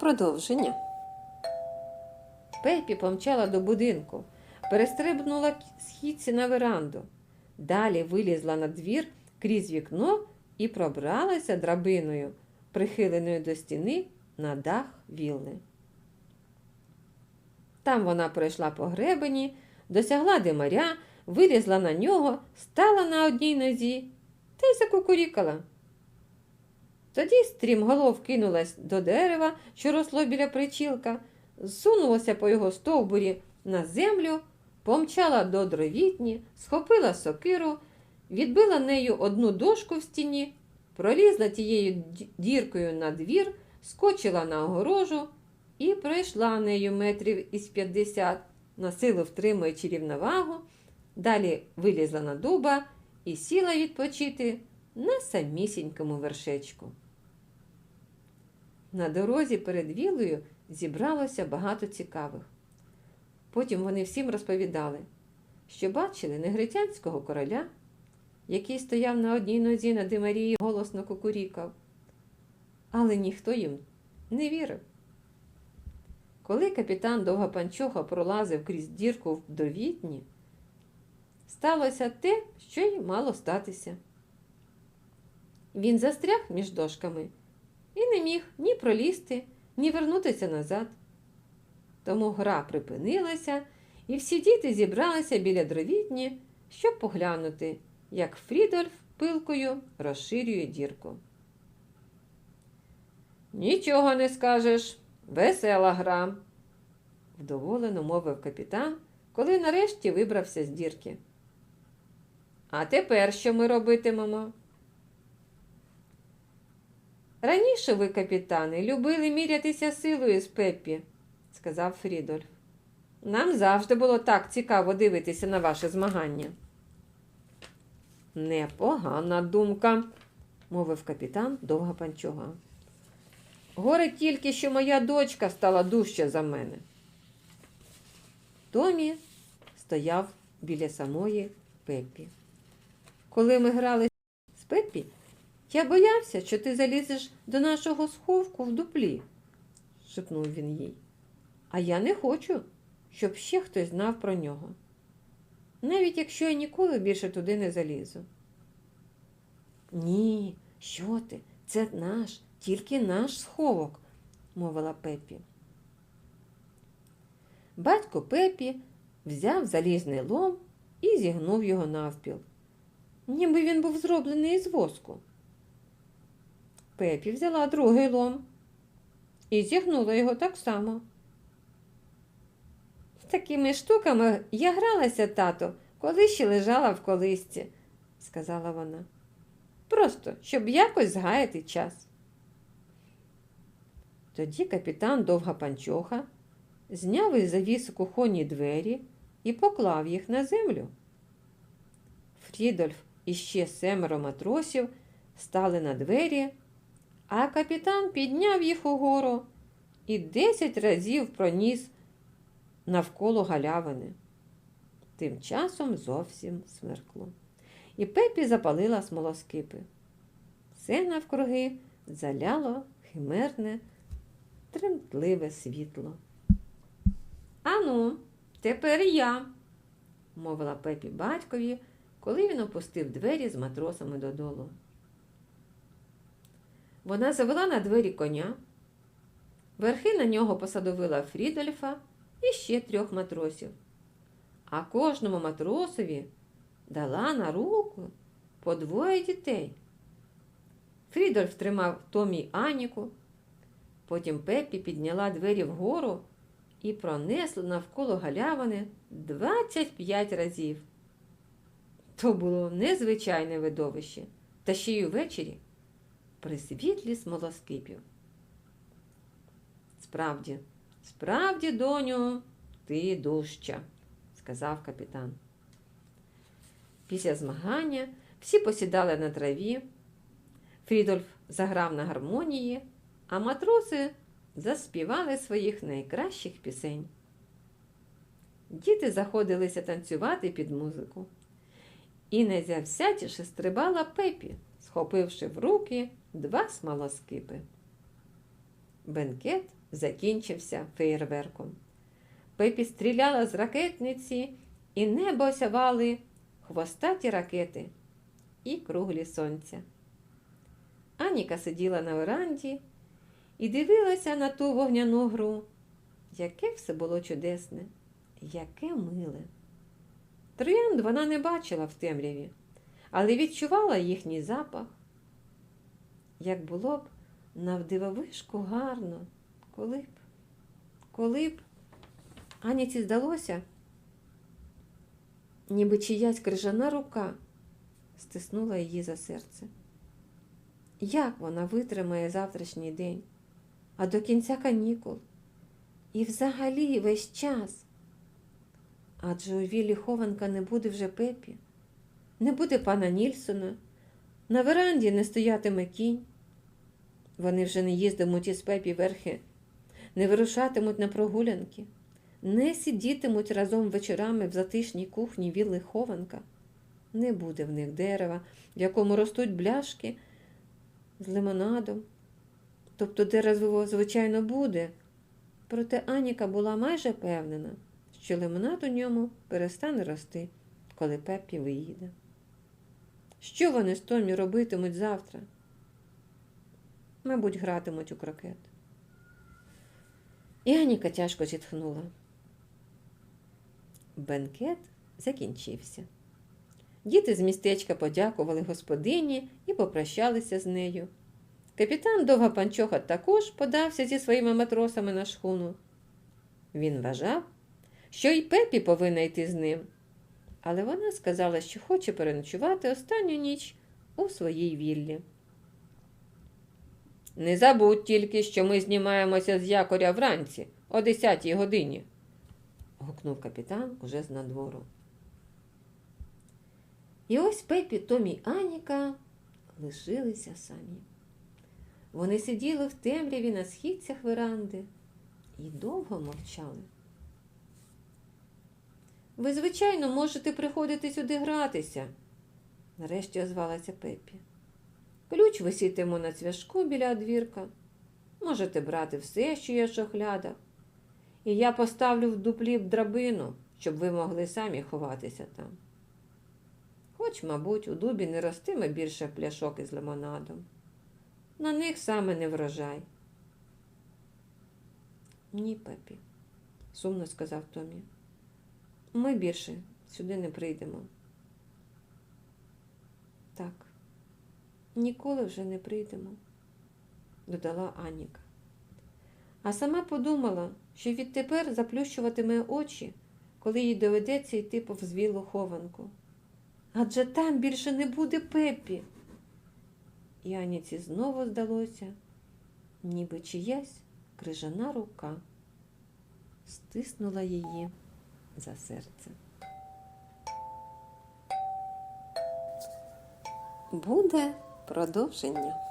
Продовження. Пепі помчала до будинку, перестрибнула східці на веранду. Далі вилізла на двір крізь вікно і пробралася драбиною, прихиленою до стіни на дах вілли. Там вона пройшла по гребені, досягла димаря, вилізла на нього, стала на одній нозі та й закукурікала. Тоді стрімголов кинулась до дерева, що росло біля причілка, зсунулася по його стовбурі на землю, помчала до дровітні, схопила сокиру, відбила нею одну дошку в стіні, пролізла тією діркою на двір, скочила на огорожу і пройшла нею метрів із 50, на силу втримуючи рівновагу, далі вилізла на дуба і сіла відпочити на самісінькому вершечку. На дорозі перед віллею зібралося багато цікавих. Потім вони всім розповідали, що бачили негритянського короля, який стояв на одній нозі на димарії голосно кукурікав. Але ніхто їм не вірив. Коли капітан Довгопанчоха пролазив крізь дірку в довітні, сталося те, що й мало статися. Він застряг між дошками і не міг ні пролізти, ні вернутися назад. Тому гра припинилася, і всі діти зібралися біля дровітні, щоб поглянути, як Фрідольф пилкою розширює дірку. Нічого не скажеш, весела гра, вдоволено мовив капітан, коли нарешті вибрався з дірки. А тепер що ми робитимемо? Раніше ви, капітани, любили мірятися силою з Пеппі, сказав Фрідольф. Нам завжди було так цікаво дивитися на ваше змагання. Непогана думка, мовив капітан Довгопанчуга. Горе тільки, що моя дочка стала дужча за мене. Томі стояв біля самої Пеппі. Коли ми грали з Пеппі, я боявся, що ти залізеш до нашого сховку в дуплі, шепнув він їй. А я не хочу, щоб ще хтось знав про нього. Навіть якщо я ніколи більше туди не залізу. Ні, що ти? Це наш, тільки наш сховок, мовила Пепі. Батько Пепі взяв залізний лом і зігнув його навпіл, ніби він був зроблений із воску. Пепі взяла другий лом і зігнула його так само. З такими штуками я гралася, тато, коли ще лежала в колисці, сказала вона. Просто, щоб якось згаяти час. Тоді капітан Довга Панчоха зняв із завісу кухонні двері і поклав їх на землю. Фрідольф і ще семеро матросів стали на двері, а капітан підняв їх угору і десять разів проніс навколо галявини. Тим часом зовсім смеркло. І Пепі запалила смолоскипи. Все навкруги заляло химерне, тремтливе світло. Ану, тепер я, мовила Пепі батькові, коли він опустив двері з матросами додолу. Вона завела на двері коня, верхи на нього посадовила Фрідольфа і ще трьох матросів. А кожному матросові дала на руку по двоє дітей. Фрідольф тримав Томі Аніку, потім Пеппі підняла двері вгору і пронесла навколо галявини 25 разів. То було незвичайне видовище, та ще й увечері при світлі смолоскипів. Справді, справді, доню, ти дужча, сказав капітан. Після змагання всі посідали на траві. Фрідольф заграв на гармонії, а матроси заспівали своїх найкращих пісень. Діти заходилися танцювати під музику. І найзавсятіше стрибала пепі, схопивши в руки два смолоскипи. Бенкет закінчився феєрверком. Пепі стріляла з ракетниці, і небо осявали хвостаті ракети і круглі сонця. Аніка сиділа на веранді і дивилася на ту вогняну гру. Яке все було чудесне, яке миле. Троянд вона не бачила в темряві, але відчувала їхній запах. Як було б навдивовишку гарно, коли б, коли б Аніці здалося, ніби чиясь крижана рука стиснула її за серце. Як вона витримає завтрашній день, а до кінця канікул? І взагалі весь час. Адже у Віллі хованка не буде вже пепі, не буде пана Нільсона, на веранді не стоятиме кінь. Вони вже не їздимуть із пепі верхи, не вирушатимуть на прогулянки, не сидітимуть разом вечорами в затишній кухні вілли хованка. Не буде в них дерева, в якому ростуть бляшки з лимонадом. Тобто дерево, звичайно, буде. Проте Аніка була майже певнена, що лимонад у ньому перестане рости, коли Пеппі виїде. Що вони з Томі робитимуть завтра? Мабуть, гратимуть у крокет. І Аніка тяжко зітхнула. Бенкет закінчився. Діти з містечка подякували господині і попрощалися з нею. Капітан Довга Панчоха також подався зі своїми матросами на шхуну. Він вважав, що й Пепі повинна йти з ним, але вона сказала, що хоче переночувати останню ніч у своїй віллі. Не забудь тільки, що ми знімаємося з якоря вранці о 10 годині, гукнув капітан уже з надвору. І ось Пепі, Томі Аніка лишилися самі. Вони сиділи в темряві на східцях веранди і довго мовчали. Ви, звичайно, можете приходити сюди гратися, нарешті озвалася Пепі. Ключ висітиме на цвяшку біля одвірка. Можете брати все, що є в шохлядах. І я поставлю в дуплі драбину, щоб ви могли самі ховатися там. Хоч, мабуть, у дубі не ростиме більше пляшок із лимонадом. На них саме не врожай. Ні, Пепі, сумно сказав Томі. Ми більше сюди не прийдемо. Так, ніколи вже не прийдемо, додала Аніка. А сама подумала, що відтепер заплющуватиме очі, коли їй доведеться йти повз вілу хованку. Адже там більше не буде Пепі. І Аніці знову здалося, ніби чиясь крижана рука стиснула її за серце. Буде продовження.